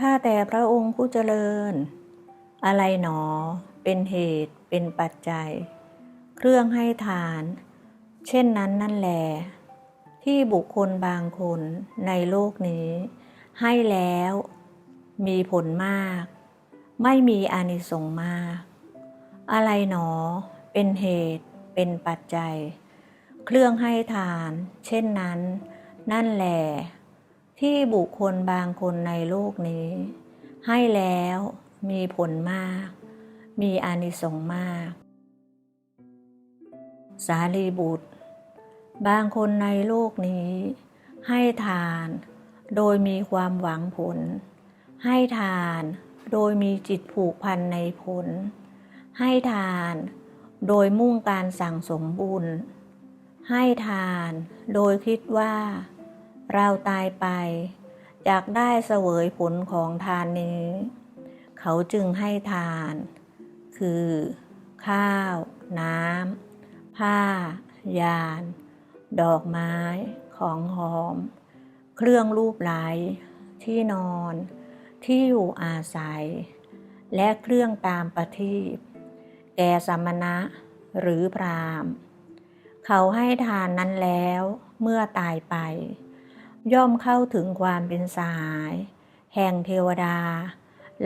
ข้าแต่พระองค์ผู้เจริญ อะไรหนอ เป็นเหตุเป็นปัจจัย เครื่องให้ทาน เช่นนั้นนั่นแหลที่บุคคลบางคนในโลกนี้ ให้แล้ว มีผลมาก ไม่มีอานิสงส์มาก อะไรหนอ เป็นเหตุเป็นปัจจัย เครื่องให้ทาน เช่นนั้น นั่นแหล ที่บุคคลบางคนในโลกนี้ ให้แล้วมีผลมาก มีอานิสงส์มาก สารีบุตร บางคนในโลกนี้ ให้ทานโดยมีความหวังผล ให้ทานโดยมีจิตผูกพันในผล ให้ทานโดยมุ่งการสั่งสมบุญ ให้ทานโดยคิดว่า เราตายไป อยากได้เสวยผลของทานนี้ เขาจึงให้ทาน คือ ข้าว น้ำผ้า ยาน ดอกไม้ ของหอม เครื่องรูปไหลที่นอน ที่อยู่อาศัย และเครื่องตามประทีปแก่สมณะหรือพราม เขาให้ทานนั้นแล้วเมื่อตายไป ย่อมเข้าถึงความเป็นสหาย แห่งเทวดา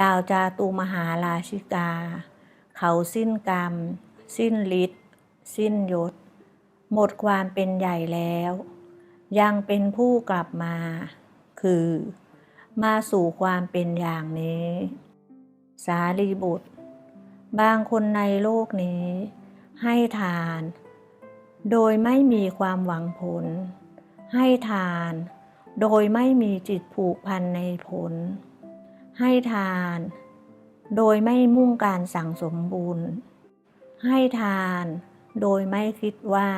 ลาวจาตุมหาราชิกา เขาสิ้นกรรม สิ้นฤทธิ์สิ้นยศ หมดความเป็นใหญ่แล้ว ยังเป็นผู้กลับมา คือ มาสู่ความเป็นอย่างนี้ สารีบุตร บางคนในโลกนี้ ให้ทาน โดยไม่มีความหวังผล ให้ทาน โดยไม่มีจิตผูกพันในผล ให้ทาน โดยไม่มุ่งการสั่งสมบุญ ให้ทานโดยไม่คิดว่า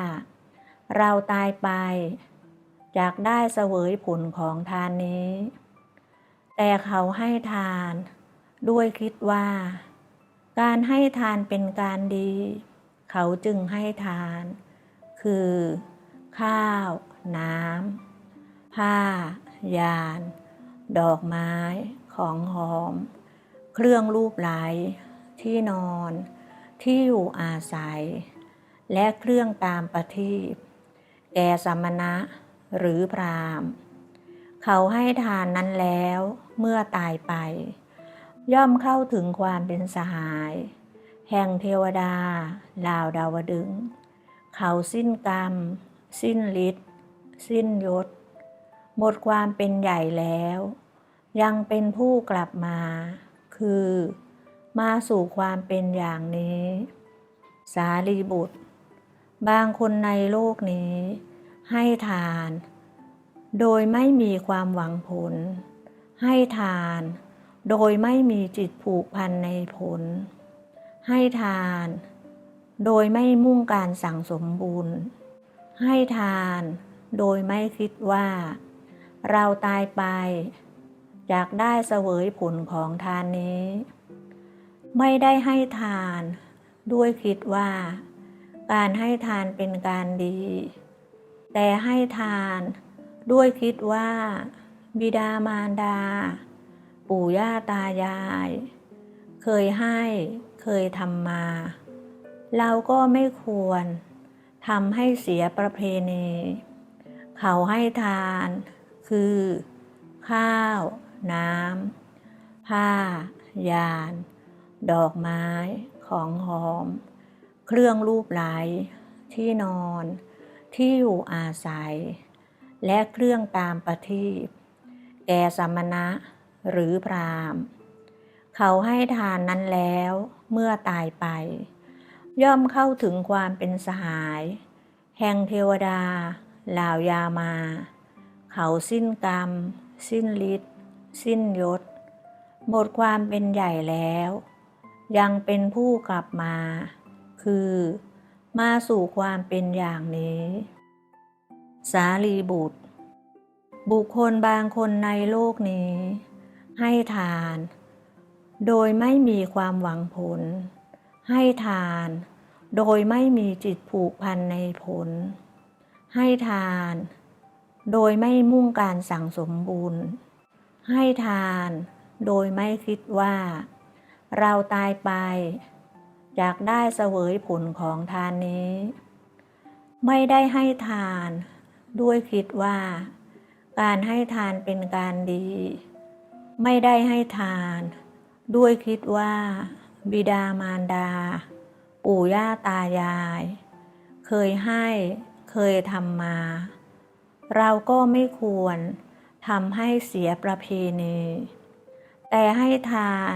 เราตายไปอยากได้เสวยผลของทานนี้ แต่เขาให้ทาน ด้วยคิดว่า การให้ทานเป็นการดี เขาจึงให้ทาน คือ ข้าว น้ำ ผ้า ยาน ดอกไม้ ของหอม เครื่องรูปไหล ที่นอน ที่อยู่อาศัย และเครื่องตามประทีปแก่สมณะหรือพรามเขาให้ทานนั้นแล้วเมื่อตายไป ย่อมเข้าถึงความเป็นสหาย แห่งเทวดาลาวดาวดึง เขาสิ้นกรรม สิ้นฤทธิ์สิ้นยศ หมดความเป็นใหญ่แล้ว ยังเป็นผู้กลับมา คือ มาสู่ความเป็นอย่างนี้ สารีบุตร บางคนในโลกนี้ ให้ทาน โดยไม่มีความหวังผล ให้ทาน โดยไม่มีจิตผูกพันในผล ให้ทาน โดยไม่มุ่งการสั่งสมบุญให้ทานโดยไม่คิดว่า เราตายไป อยากได้เสวยผลของทานนี้ ไม่ได้ให้ทาน ด้วยคิดว่า การให้ทานเป็นการดี แต่ให้ทานด้วยคิดว่า บิดามารดา ปู่ย่าตายาย เคยให้เคยทำมา เราก็ไม่ควรทำให้เสียประเพณี เขาให้ทาน คือ ข้าว น้ำ ผ้า ยาน ดอกไม้ ของหอม เครื่องรูปไหล ที่นอน ที่อยู่อาศัย และเครื่องตามประทีปแก่สมณะหรือพรามเขาให้ทานนั้นแล้วเมื่อตายไป ย่อมเข้าถึงความเป็นสหาย แห่งเทวดาลาวยามา เขาสิ้นกรรม สิ้นฤทธิ์สิ้นยศ หมดความเป็นใหญ่แล้ว ยังเป็นผู้กลับมา คือ มาสู่ความเป็นอย่างนี้ สารีบุตร บุคคลบางคนในโลกนี้ ให้ทาน โดยไม่มีความหวังผล ให้ทาน โดยไม่มีจิตผูกพันในผล ให้ทาน โดยไม่มุ่งการสั่งสมบุญ ให้ทานโดยไม่คิดว่า เราตายไป อยากได้เสวยผลของทานนี้ ไม่ได้ให้ทาน ด้วยคิดว่า การให้ทานเป็นการดี ไม่ได้ให้ทาน ด้วยคิดว่า บิดามารดา ปู่ย่าตายาย เคยให้เคยทำมา เราก็ไม่ควรทำให้เสียประเพณี แต่ให้ทาน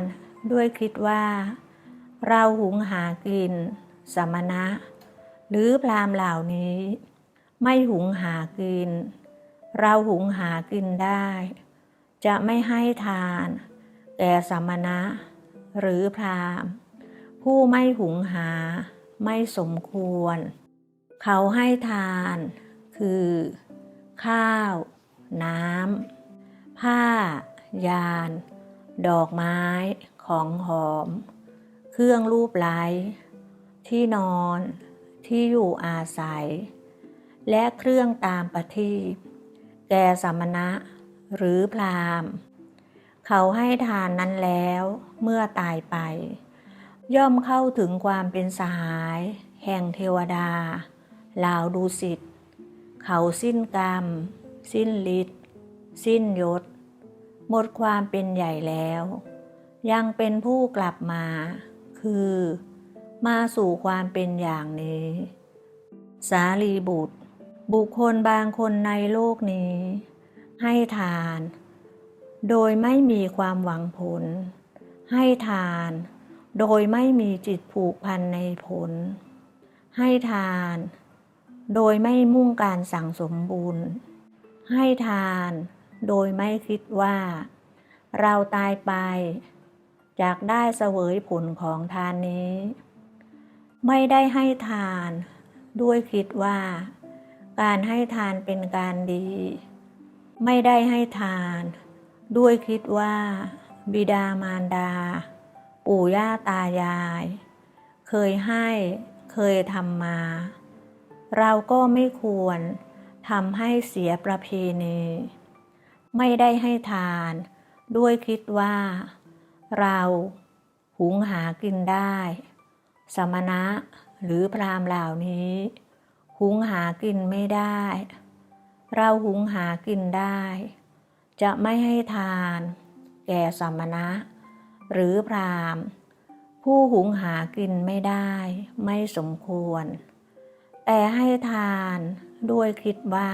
ด้วยคิดว่า เราหุงหากิน สมณะ หรือพรามเหล่านี้ ไม่หุงหากิน เราหุงหากินได้ จะไม่ให้ทานแก่สมณะ หรือพรามผู้ไม่หุงหาไม่สมควร เขาให้ทานคือ ข้าว น้ำ ผ้า ยาน ดอกไม้ ของหอม เครื่องรูปไล้ ที่นอน ที่อยู่อาศัย และเครื่องตามประทีปแก่สมณะ หรือพราหมณ์ เขาให้ทานนั้นแล้วเมื่อตายไป ย่อมเข้าถึงความเป็นสหาย แห่งเทวดาลาวดูสิทธิ เขาสิ้นกรรม สิ้นฤทธิ์สิ้นยศ หมดความเป็นใหญ่แล้ว ยังเป็นผู้กลับมา คือ มาสู่ความเป็นอย่างนี้ สารีบุตร บุคคลบางคนในโลกนี้ ให้ทาน โดยไม่มีความหวังผล ให้ทาน โดยไม่มีจิตผูกพันในผล ให้ทาน โดยไม่มุ่งการสั่งสมบุญ ให้ทานโดยไม่คิดว่า เราตายไปจากได้เสวยผลของทานนี้ ไม่ได้ให้ทานด้วยคิดว่า การให้ทานเป็นการดี ไม่ได้ให้ทาน ด้วยคิดว่า บิดามารดา ปู่ย่าตายาย เคยให้เคยทำมา เราก็ไม่ควรทำให้เสียประเพณี ไม่ได้ให้ทาน ด้วยคิดว่า เราหุงหากินได้ สมณะหรือพรามเหล่านี้ หุงหากินไม่ได้ เราหุงหากินได้ จะไม่ให้ทาน แก่สมณะ หรือพรามผู้หุงหากินไม่ได้ ไม่สมควร แต่ให้ทานด้วยคิดว่า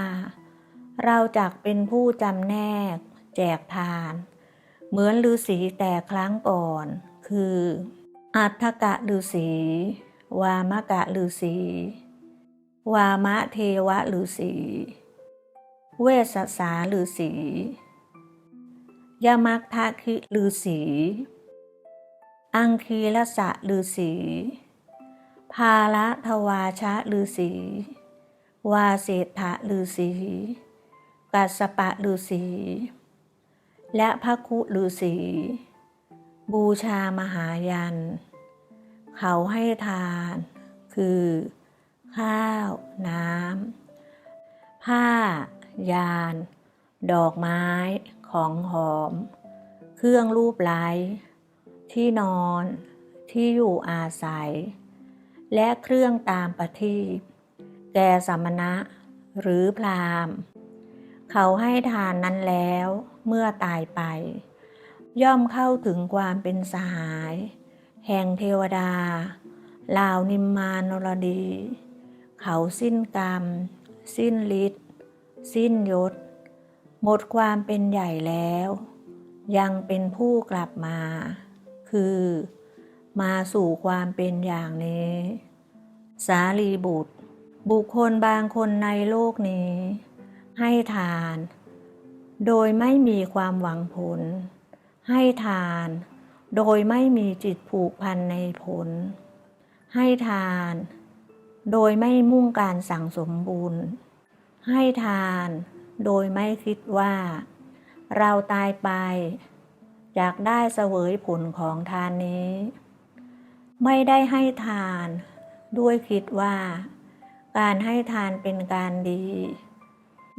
เราจักเป็นผู้จำแนก แจกทาน เหมือนฤาษีแต่ครั้งก่อน คือ อัฏฐกะฤาษีวามกะฤาษีวามะเทวะฤาษีเวสสาฤาษียมัคทะคิฤาษีอังคีลสะฤาษี ภาละทวาชะฤาษีวาเศษฐะฤาษีกัสสปะฤาษีและพระคุฤาษีบูชามหายัน เขาให้ทาน คือ ข้าว น้ำผ้า ยาน ดอกไม้ ของหอม เครื่องรูปไล้ ที่นอน ที่อยู่อาศัย และเครื่องตามประทีปแก่สมณะ หรือพราหมณ์ เขาให้ทานนั้นแล้วเมื่อตายไป ย่อมเข้าถึงความเป็นสหาย แห่งเทวดาลาวนิมมานรดี เขาสิ้นกรรม สิ้นฤทธิ์สิ้นยศ หมดความเป็นใหญ่แล้ว ยังเป็นผู้กลับมา คือ มาสู่ความเป็นอย่างนี้ สารีบุตร บุคคลบางคนในโลกนี้ ให้ทาน โดยไม่มีความหวังผล ให้ทาน โดยไม่มีจิตผูกพันในผล ให้ทาน โดยไม่มุ่งการสั่งสมบุญ ให้ทานโดยไม่คิดว่า เราตายไปอยากได้เสวยผลของทานนี้ ไม่ได้ให้ทาน ด้วยคิดว่า การให้ทานเป็นการดี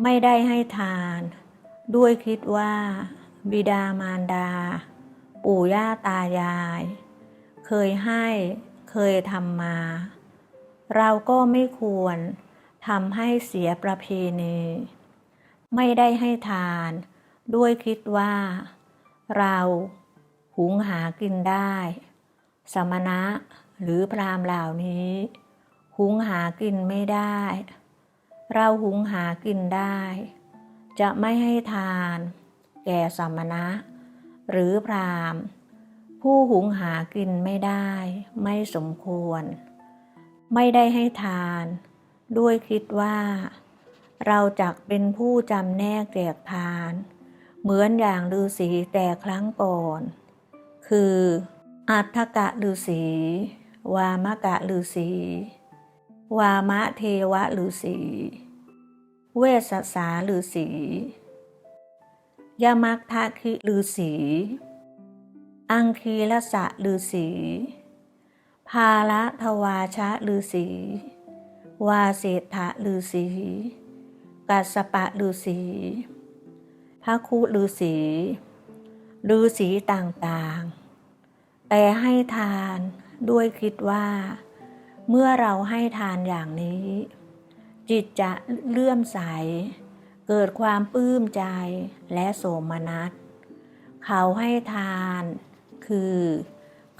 ไม่ได้ให้ทาน ด้วยคิดว่า บิดามารดา ปู่ย่าตายาย เคยให้เคยทำมา เราก็ไม่ควรทำให้เสียประเพณี ไม่ได้ให้ทาน ด้วยคิดว่า เราหุงหากินได้ สมณะหรือพรามเหล่านี้ หุงหากินไม่ได้ เราหุงหากินได้ จะไม่ให้ทาน แก่สมณะ หรือพรามผู้หุงหากินไม่ได้ ไม่สมควร ไม่ได้ให้ทาน ด้วยคิดว่า เราจักเป็นผู้จำแนกแจกทาน เหมือนอย่างฤาษีแต่ครั้งก่อน คือ อัฏฐกะฤาษี วามกะฤาษี วามะเทวะฤาษี เวสสาฤาษียมัคทะคิฤาษี อังคีลสะฤาษี ภาละทวาชะฤาษี วาเศรษฐะฤาษีกัสสปะฤาษีพระคุฤาษีฤาษีต่างๆ แต่ให้ทานด้วยคิดว่า เมื่อเราให้ทานอย่างนี้ จิตจะเลื่อมใส เกิดความปลื้มใจและโสมนัส เขาให้ทาน คือ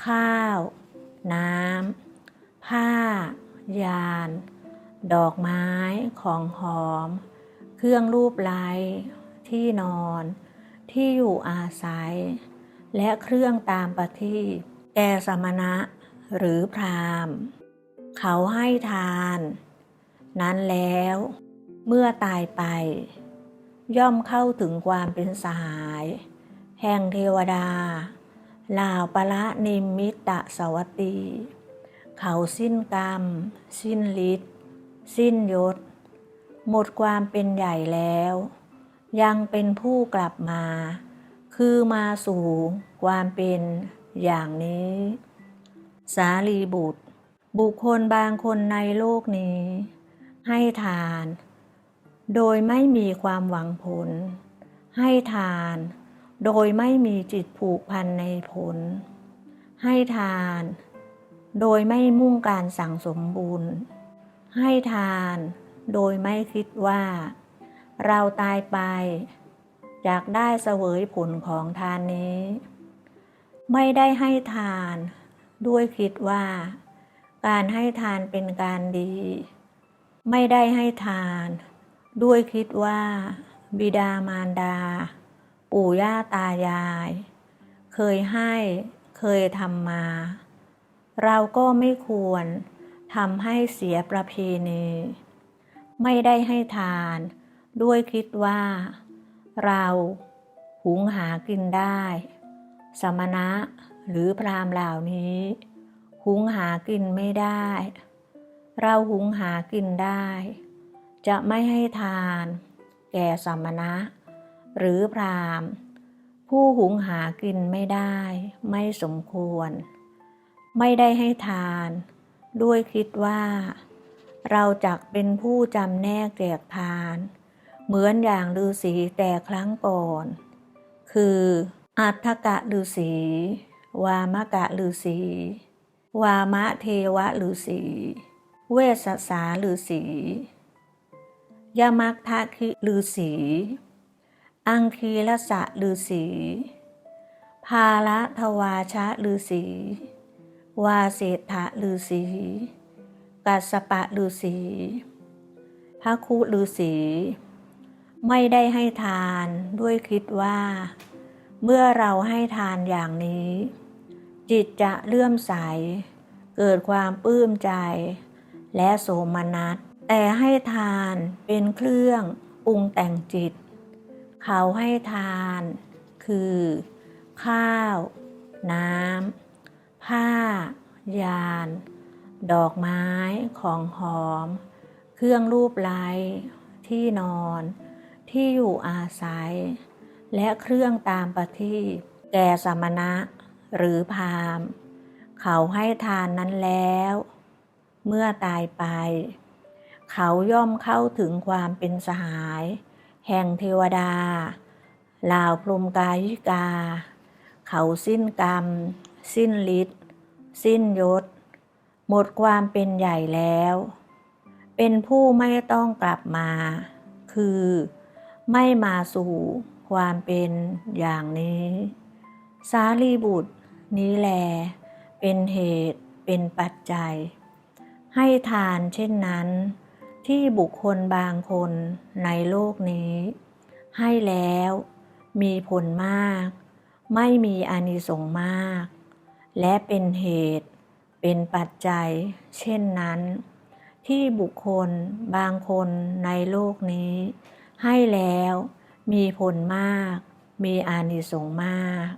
ข้าว น้ำผ้า ยาน ดอกไม้ของหอม เครื่องรูปไล้ที่นอน ที่อยู่อาศัย และเครื่องตามประทีปแก่สมณะหรือพราหมณ์ เขาให้ทาน นั้นแล้ว เมื่อตายไป ย่อมเข้าถึงความเป็นสหาย แห่งเทวดาลาวปละนิมมิตะสวัตี เขาสิ้นกรรม สิ้นฤทธิ์สิ้นยศ หมดความเป็นใหญ่แล้ว ยังเป็นผู้กลับมา คือมาสู่ความเป็นอย่างนี้ สารีบุตร บุคคลบางคนในโลกนี้ ให้ทาน โดยไม่มีความหวังผล ให้ทาน โดยไม่มีจิตผูกพันในผล ให้ทาน โดยไม่มุ่งการสั่งสมบุญ ให้ทาน โดยไม่คิดว่า เราตายไป อยากได้เสวยผลของทานนี้ ไม่ได้ให้ทาน ด้วยคิดว่า การให้ทานเป็นการดี ไม่ได้ให้ทาน ด้วยคิดว่า บิดามารดา ปู่ย่าตายาย เคยให้เคยทำมา เราก็ไม่ควรทำให้เสียประเพณี ไม่ได้ให้ทาน ด้วยคิดว่า เราหุงหากินได้ สมณะหรือพราหมณ์เหล่านี้ หุงหากินไม่ได้ เราหุงหากินได้ จะไม่ให้ทาน แก่สมณะ หรือพราหมณ์ผู้หุงหากินไม่ได้ ไม่สมควร ไม่ได้ให้ทาน ด้วยคิดว่า เราจักเป็นผู้จำแนกแจกทาน เหมือนอย่างฤาษีแต่ครั้งก่อน คืออัฏฐกะฤาษี วามกะฤาษี วามะเทวะฤาษี เวสสาฤาษียมัคทะคิฤาษีอังคีลสะฤาษีภาละทวาชะฤาษีวาเศรษฐะฤาษีกัสสปะฤาษีพระคุฤาษี ไม่ได้ให้ทานด้วยคิดว่า เมื่อเราให้ทานอย่างนี้ จิตจะเลื่อมใส เกิดความปลื้มใจ และโสมนัส แต่ให้ทานเป็นเครื่องปรุงแต่งจิต เขาให้ทาน คือ ข้าว น้ำ ผ้า ยาน ดอกไม้ของหอม เครื่องรูปไล้ที่นอน ที่อยู่อาศัย และเครื่องตามประทีปแก่สมณะหรือพรามเขาให้ทานนั้นแล้ว เมื่อตายไป เขาย่อมเข้าถึงความเป็นสหาย แห่งเทวดาลาวพรมกายิกา เขาสิ้นกรรม สิ้นฤทธิ์สิ้นยศ หมดความเป็นใหญ่แล้ว เป็นผู้ไม่ต้องกลับมา คือ ไม่มาสู่ความเป็นอย่างนี้ สารีบุตรนี้แล เป็นเหตุเป็นปัจจัย ให้ทานเช่นนั้น ที่บุคคลบางคนในโลกนี้ ให้แล้วมีผลมาก ไม่มีอานิสงส์มาก และเป็นเหตุเป็นปัจจัย เช่นนั้น ที่บุคคลบางคนในโลกนี้ ให้แล้ว มีผลมาก มีอานิสงส์มาก